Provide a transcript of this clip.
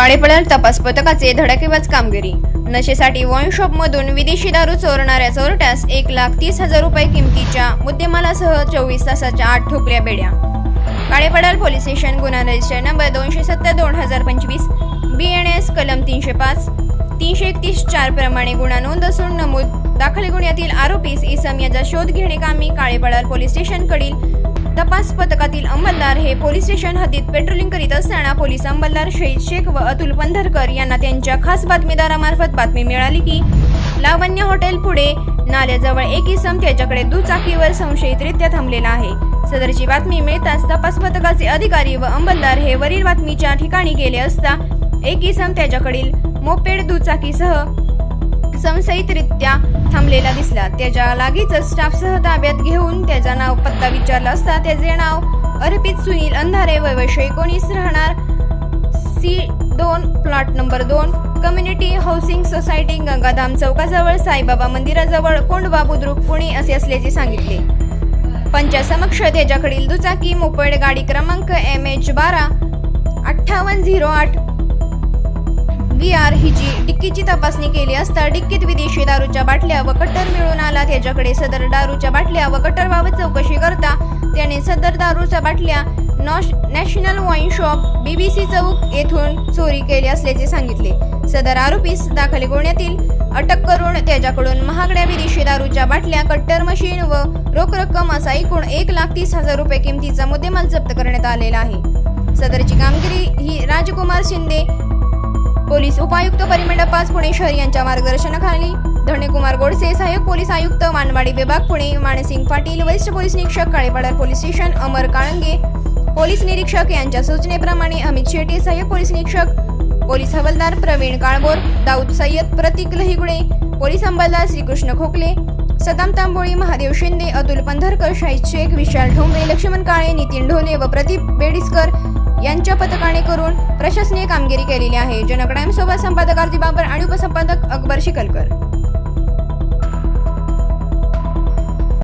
काळेपडळ तपास पथकाचे धडाकेबाज कामगिरी. नशेसाठी वाईन शॉपमधून विदेशी दारू चोरणाऱ्या चोरट्यास एक लाख तीस हजार रुपये किमतीच्या मुद्देमालासह चोवीस तासाच्या आठ ठोकल्या बेड्या. काळेपडाल पोलीस स्टेशन गुन्हा रजिस्टर नंबर दोनशे सत्तर दोन हजार पंचवीस बी एन एस कलम तीनशे पाच तीनशे एकतीस चार प्रमाणे गुन्हा नोंद असून नमूद दाखल गुन्ह्यातील आरोपीस इसम याचा शोध घेणे कामी काळेपडाल पोलीस स्टेशनकडील तपास पथक पथकातील अंमलदार हे पोलीस स्टेशन हद्दीत पेट्रोलिंग करीत असताना पोलीस अंमलदार शहीद शेख व अतुल पंधरकर यांना त्यांच्या खास बातमीदारामार्फत बातमी मिळाली की लावण्य हॉटेल पुढे नाल्याजवळ एक इसम त्याच्याकडे दुचाकीवर संशयितरित्या थांबलेला आहे. सदरची बातमी मिळताच तपास पथकाचे अधिकारी व अंमलदार हे वरील बातमीच्या ठिकाणी गेले असता एक इसम त्याच्याकडील मोपेड दुचाकीसह संशयितरित्या थांबलेला दिसला. त्याच्या लागीच स्टाफसह ताब्यात घेऊन त्याचा नाव पत्ता विचारला असता त्याचे नाव अर्पित सुनील अंधारे वयवर्ष एकोणीस राहणार. सी दोन प्लॉट नंबर दोन कम्युनिटी हाऊसिंग सोसायटी गंगाधाम चौकाजवळ साईबाबा मंदिराजवळ कोंडवा बुद्रुक पुणे असे असल्याचे सांगितले. पंचासमक्ष त्याच्याकडील दुचाकी मोपेड गाडी क्रमांक एम एच बारा अठ्ठावन्न झिरो आठ. व्ही आर हिची डिक्कीची तपासणी केली असता डिक्कीत विदेशी दारूच्या बाटल्या व कट्टर मिळून आला. त्याच्याकडे सदर दारूच्या बाटल्या व कट्टरबाबत चौकशी करता दारूच्या बाटल्या नॅशनल वाईन शॉप बीबीसी चौक येथून चोरी केली असल्याचे सांगितले. सदर आरोपीस दाखल गुन्ह्यातील अटक करून त्याच्याकडून महागड्या विदेशी दारूच्या बाटल्या कट्टर मशीन व रोख रक्कम असा एकूण एक लाख तीस हजार रुपये किमतीचा मुद्देमाल जप्त करण्यात आलेला आहे. सदरची कामगिरी ही राजकुमार शिंदे पोलीस उपायुक्त परिमंडळ पाच पुणे शहर यांच्या मार्गदर्शनाखाली धरणेकुमार गोडसे सहाय्यक पोलीस आयुक्त मानवाडी विभाग पुणे मानसिंग पाटील वरिष्ठ पोलीस निरीक्षक Kalepada police station Amar Kalange police निरीक्षक यांच्या सूचनेप्रमाणे अमित शेट्टी सहाय्यक पोलीस निरीक्षक पोलीस हवालदार प्रवीण काळबोर दाऊद सय्यद प्रतीक लहिगुडे पोलीस अंमलदार श्रीकृष्ण खोकले सदाम तांबोळी महादेव शिंदे अतुल पंधरकर शाहिद शेख विशाल ठोंबरे लक्ष्मण काळे नितीन ढोले व प्रदीप बेडिसकर यांच्या पथकाने करून प्रशासनीय कामगिरी केलेली आहे. जनक्राईम सोबत संपादक आरती बाबर आणि उपसंपादक अकबर शिकलकर.